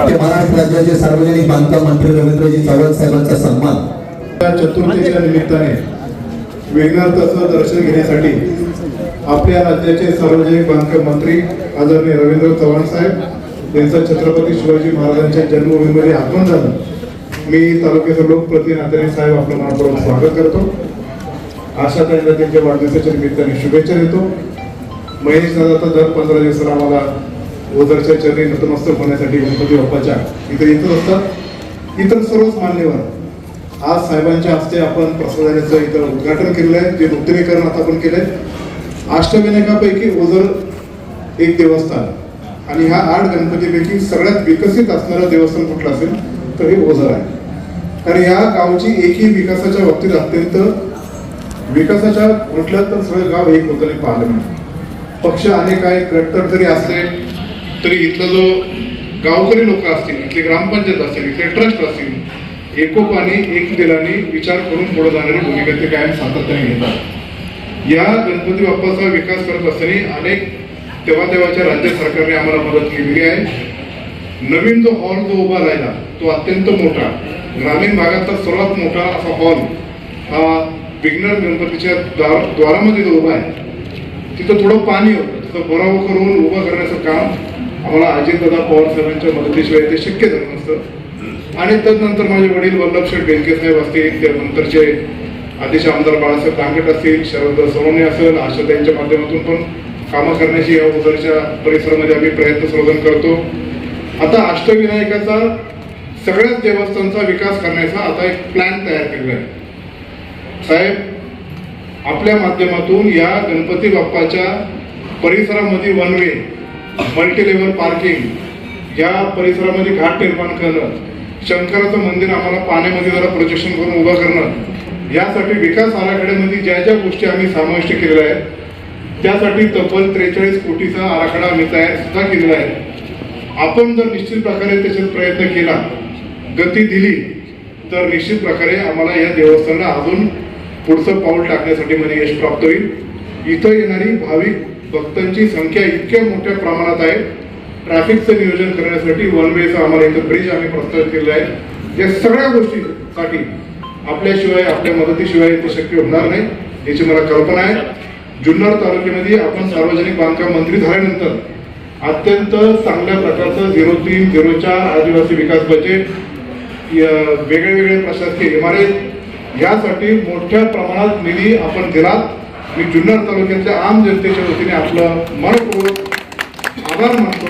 महाराष्ट्र राज्याचे सार्वजनिक बांधकाम मंत्री रवींद्रजी चव्हाण साहेबांचा सन्मान. चतुर्थीच्या निमित्ताने विघ्नर्थाचं दर्शन घेण्यासाठी आपल्या राज्याचे सार्वजनिक बांधकाम मंत्री आदरणीय रवींद्र चव्हाण साहेब यांचं छत्रपती शिवाजी महाराजांच्या जन्मभूमीमध्ये आगमन झालं. मी तालुक्याचे लोकप्रतिनिधी नात्याने साहेब आपलं मनापूर्वक स्वागत करतो. आशा त्यांना त्यांच्या वाढदिवसाच्या निमित्ताने शुभेच्छा देतो. महेश दादा तर दर पंधरा दिवसाला आम्हाला ओझरच्या चरणी नतमस्तक होण्यासाठी गणपती बाप्पाच्या इथे येतच असतात. इतर सर्वच मान्यवर. आज साहेबांच्या हस्ते आपण प्रसादाचं इथं उद्घाटन केलेलं आहे जे नूतनीकरण आता आपण केलंय. अष्टविनायकापैकी ओझर एक देवस्थान आणि ह्या आठ गणपतीपैकी सगळ्यात विकसित असणारं देवस्थान कुठलं असेल तर हे ओझर आहे. कारण या गावची एकही विकासाच्या बाबतीत अत्यंत विकासाच्या म्हटलं तर सगळं गाव एक होतं पाहिलं पक्ष अनेक आहेत कट्टर जरी असले तरी इथला जो गावकरी लोक असतील इथले ग्रामपंचायत असतील इथले ट्रस्ट असतील एकोपाने एक दिलाने विचार करून पुढे जाणारी भूमिका ते कायम सातत्याने घेतात. या गणपती बाप्पाचा विकास करत असताना अनेक तेव्हा तेव्हाच्या राज्य सरकारने आम्हाला मदत केलेली आहे. नवीन जो हॉल जो उभा राहिला तो अत्यंत मोठा. ग्रामीण भागातला सर्वात मोठा असा हॉल हा विघ्नर गणपतीच्या द्वार द्वारामध्ये जो उभा आहे तिथं थोडं पाणी होतं. तिथं भराव करून उभं करण्याचं काम आम्हाला अजितदादा पवार साहेबांच्या मदतीशिवाय ते शक्य झालं नसतं. आणि तदनंतर माझे वडील वल्लभ शेठ बेनके साहेब असतील त्यानंतरचे आदेश आमदार बाळासाहेब दांगट असतील शरद सोनवणे असेल आशाताईंच्या माध्यमातून पण कामं करण्याची या उदरच्या परिसरामध्ये आम्ही प्रयत्न सर्वजण करतो. आता अष्टविनायकाचा सगळ्याच देवस्थानचा विकास करण्याचा आता एक प्लॅन तयार केलेला आहे. साहेब आपल्या माध्यमातून या गणपती बाप्पाच्या परिसरामध्ये one way multi level parking या परिसरामध्ये घाट निर्माण करणं शंकराचं मंदिर आम्हाला पाण्यामध्ये जरा प्रोजेक्शन करून उभं करणं यासाठी विकास आराखड्यामध्ये ज्या ज्या गोष्टी आम्ही समाविष्ट केलेल्या आहेत त्यासाठी तब्बल त्रेचाळीस कोटीचा आराखडा आम्ही तयार सुद्धा केलेला आहे. आपण जर निश्चित प्रकारे त्याच्यात प्रयत्न केला गती दिली तर निश्चित प्रकारे आम्हाला या देवस्थानाला अजून पुढचं पाऊल टाकण्यासाठी म्हणजे यश प्राप्त होईल. इथं येणारी भाविक भक्तांची संख्या इतक्या मोठ्या प्रमाणात आहे. ट्रॅफिकचं नियोजन करण्यासाठी वन वेचं आम्हाला इथं ब्रिज आम्ही प्रस्तावित केलेलं आहे. या सगळ्या गोष्टीसाठी आपल्याशिवाय आपल्या मदतीशिवाय ते शक्य होणार नाही याची मला कल्पना आहे. जुन्नर तालुक्यामध्ये आपण सार्वजनिक बांधकाम मंत्री झाल्यानंतर अत्यंत चांगल्या प्रकारचं झिरो तीन झिरो चार आदिवासी विकास बजेट वेगळे वेगळे प्रशासकीय इमारत यासाठी मोठ्या प्रमाणात निधी आपण दिलात. मी जुन्नर तालुक्यातल्या आम जनतेच्या वतीने आपलं मनपूर्वक आभार मानतो.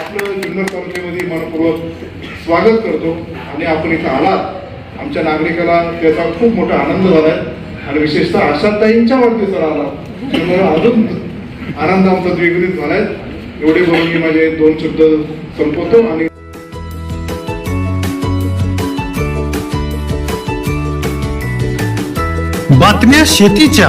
आपलं जुन्नर तालुक्यामध्ये मनपूर्वक स्वागत करतो. आणि आपण इथं आलात. आमच्या नागरिकाला त्याचा खूप मोठा आनंद झालाय. आणि विशेषतः आशाताईंच्या वाढदिवसाला आला त्यामुळे अजून आनंद आमचा द्विगुणित झालाय. एवढे बोलून मी माझे दोन शब्द संपवतो आणि बातम्या शेतीच्या.